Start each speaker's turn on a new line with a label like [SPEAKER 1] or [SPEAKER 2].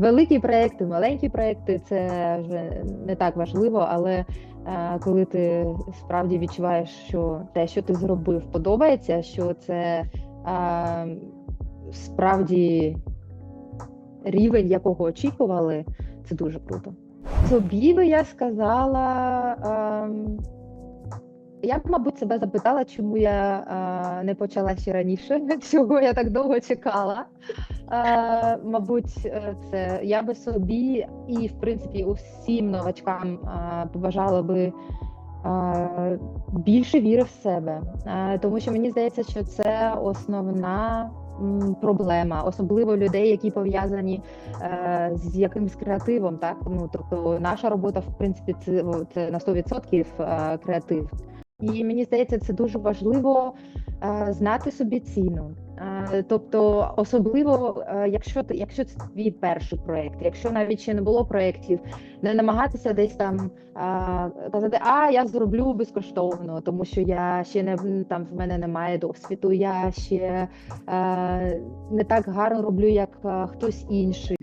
[SPEAKER 1] Великі проекти, маленькі проекти це вже не так важливо, але е, коли ти справді відчуваєш, що те, що ти зробив, подобається, що це е, справді рівень, якого очікували, це дуже круто. Собі би я сказала. ем, я б, мабуть, себе запитала, чому я е, не почала ще раніше, чого я так довго чекала. Мабуть, е, це я би собі і, в принципі, усім новачкам е, побажала би е, більше віри в себе, тому що мені здається, що це основна проблема, особливо людей, які пов'язані е, з якимось креативом. Так ну тобто, наша робота, в принципі, це, це на 100% е, креатив. І мені здається, це дуже важливо е, знати собі ціну. Е, тобто, особливо, е, якщо якщо це твій перший проєкт, якщо навіть ще не було проєктів, не намагатися десь там казати, а я зроблю безкоштовно, тому що я ще не там в мене немає досвіду, я ще не так гарно роблю, як хтось інший.